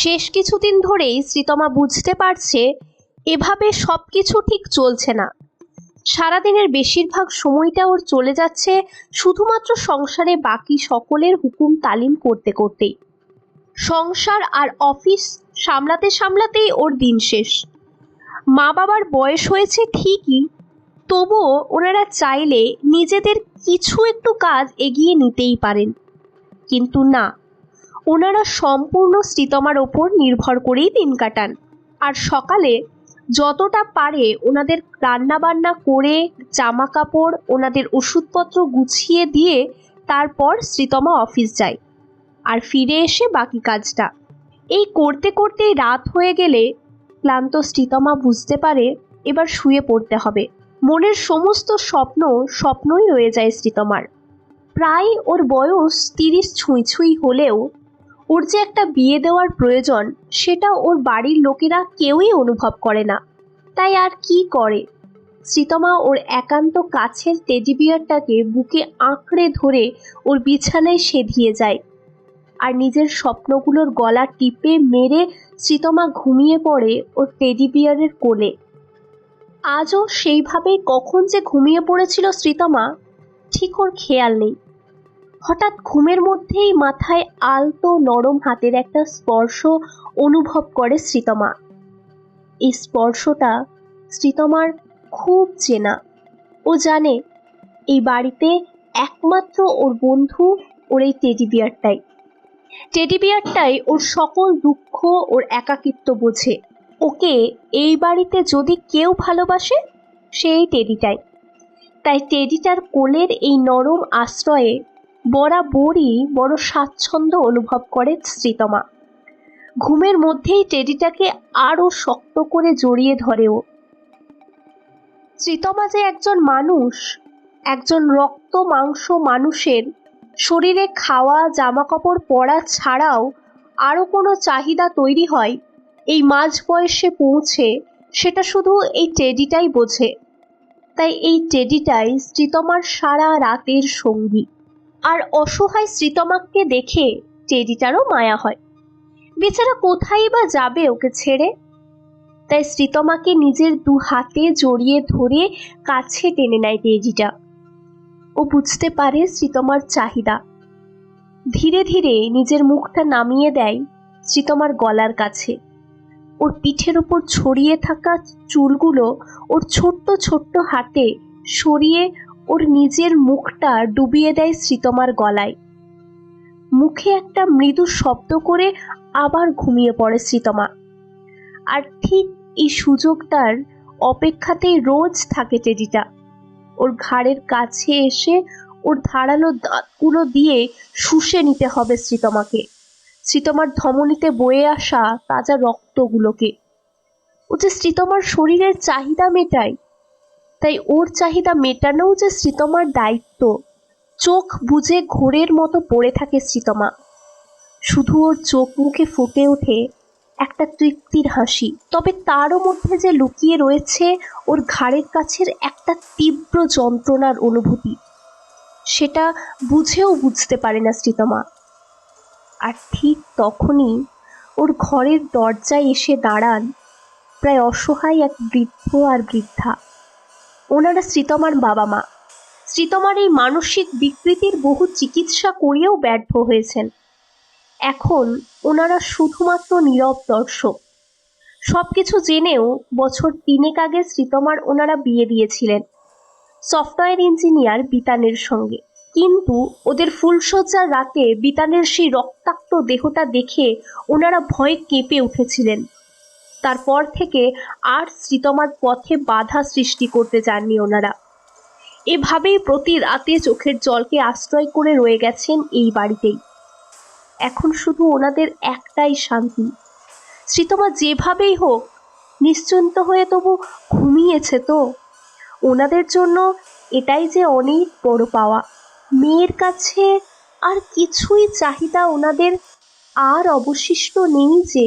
শেষ কিছুদিন ধরেই শ্রীতমা বুঝতে পারছে, এভাবে সব কিছু ঠিক চলছে না। সারাদিনের বেশিরভাগ সময়টা ওর চলে যাচ্ছে শুধুমাত্র সংসারে বাকি সকলের হুকুম তালিম করতে করতেই। সংসার আর অফিস সামলাতে সামলাতেই ওর দিন শেষ। মা বাবার বয়স হয়েছে ঠিকই, তবুও ওনারা চাইলে নিজেদের কিছু একটু কাজ এগিয়ে নিতেই পারেন। কিন্তু না ওনারা সম্পূর্ণ শ্রীতমার ওপর নির্ভর করেই দিন কাটান। আর সকালে যতটা পারে ওনাদের রান্না বান্না করে জামা কাপড় ওনাদের ওষুধপত্র গুছিয়ে দিয়ে তারপর শ্রীতমা অফিস যায় আর ফিরে এসে বাকি কাজটা। এই করতে করতেই রাত হয়ে গেলে ক্লান্ত শ্রীতমা বুঝতে পারে এবার শুয়ে পড়তে হবে। মনের সমস্ত স্বপ্ন স্বপ্নই রয়ে যায় শ্রীতমার প্রায় ওর বয়স তিরিশ ছুঁই ছুঁই হলেও ওর যে একটা বিয়ে দেওয়ার প্রয়োজন, সেটা ওর বাড়ির লোকেরা কেউই অনুভব করে না। তাই আর কি করে? শ্রীতমা ওর একান্ত কাছের টেডি বিয়ারটাকে বুকে আঁকড়ে ধরে ওর বিছানায় সেধিয়ে যায় আর নিজের স্বপ্নগুলোর গলা টিপে মেরে শ্রীতমা ঘুমিয়ে পড়ে ওর টেডি বিয়ারের কোলে। আজও সেইভাবে কখন যে ঘুমিয়ে পড়েছিল শ্রীতমা ঠিক ওর খেয়াল নেই। হঠাৎ ঘুমের মধ্যেই মাথায় আলতো নরম হাতের একটা স্পর্শ অনুভব করে শ্রীতমা। এই স্পর্শটা শ্রীতমার খুব চেনা। ও জানে এই বাড়িতে একমাত্র ওর বন্ধু ওর এই টেডি বিয়ারটাই টেডি বিয়ারটাই ওর সকল দুঃখ ওর একাকিত্ব বোঝে। ওকে এই বাড়িতে যদি কেউ ভালোবাসে, সেই টেডিটাই তাই টেডিটার কোলের এই নরম আশ্রয়ে বরাবরই বড় স্বাচ্ছন্দ্য অনুভব করে শ্রীতমা। ঘুমের মধ্যেই টেডিটাকে আরও শক্ত করে জড়িয়ে ধরেও শ্রীতমা যে একজন মানুষ, একজন রক্ত মাংস মানুষের, শরীরে খাওয়া জামা কাপড় পরা ছাড়াও আরও কোনো চাহিদা তৈরি হয়, এই মাঝ বয়সে পৌঁছে সেটা শুধু এই টেডিটাই বোঝে। তাই এই টেডিটাই শ্রীতমার সারা রাতের সঙ্গী। আর অসহায় শ্রীতমাকে দেখে টেডিটারও মায়া হয়। বেচারা কোথায় বা যাবে ওকে ছেড়ে? তাই শ্রীতমাকে নিজের দু হাতে জড়িয়ে ধরে কাছে টেনে নেয় টেডিটা। ও বুঝতে পারে শ্রীতমার চাহিদা। ধীরে ধীরে নিজের মুখটা নামিয়ে দেয় শ্রীতমার গলার কাছে। ওর পিঠের ওপর ছড়িয়ে থাকা চুলগুলো ওর ছোট্ট ছোট্ট হাতে সরিয়ে ওর নিজের মুখটা ডুবিয়ে দেয় শ্রীতমার গলায়। মুখে একটা মৃদু শব্দ করে আবার ঘুমিয়ে পড়ে শ্রীতমা। আর ঠিক এই সুযোগটার অপেক্ষাতেই রোজ থাকে টেডিটা। ওর ঘাড়ের কাছে এসে ওর ধারালো দাঁতগুলো দিয়ে শুষে নিতে হবে শ্রীতমাকে। শ্রীতমার ধমনীতে বয়ে আসা তাজা রক্তগুলোকে। ও যে শ্রীতমার শরীরের চাহিদা মেটায় তাই ওর চাহিদা মেটানোও যে শ্রীতমার দায়িত্ব, চোখ বুঝে ঘোরের মতো পড়ে থাকে শ্রীতমা। শুধু ওর চোখ মুখে ফুটে ওঠে একটা তৃপ্তির হাসি, তবে তারও মধ্যে যে লুকিয়ে রয়েছে ওর ঘাড়ের কাছের একটা তীব্র যন্ত্রণার অনুভূতি। সেটা বুঝেও বুঝতে পারে না শ্রীতমা। আর ঠিক তখনই ওর ঘরের দরজায় এসে দাঁড়ান প্রায় অসহায় এক বৃদ্ধ আর বৃদ্ধা। ওনারা শ্রীতমার বাবা মা। শ্রীতমার এই মানসিক বিকৃতির বহু চিকিৎসা করিয়েও ব্যর্থ হয়েছেন। এখন ওনারা শুধুমাত্র নীরব দর্শক। সব কিছু জেনেও বছর তিনেক আগে শ্রীতমার ওনারা বিয়ে দিয়েছিলেন। সফটওয়্যার ইঞ্জিনিয়ার বিতানের সঙ্গে। কিন্তু ওদের ফুলসজ্জার রাতে বিতানের সেই রক্তাক্ত দেহটা দেখে ওনারা ভয়ে কেঁপে উঠেছিলেন। তারপর থেকে আর শ্রীতমার পথে বাধা সৃষ্টি করতে চাননি ওনারা। এভাবেই প্রতি রাতে চোখের জলকে আশ্রয় করে রয়ে গেছেন এই বাড়িতেই। এখন শুধু ওনাদের একটাই শান্তি। শ্রীতমা যেভাবেই হোক, নিশ্চিন্ত হয়ে তবু ঘুমিয়েছে তো। ওনাদের জন্য এটাই যে অনেক বড় পাওয়া। মেয়ের কাছে আর কিছুই চাহিদা ওনাদের আর অবশিষ্ট নেই যে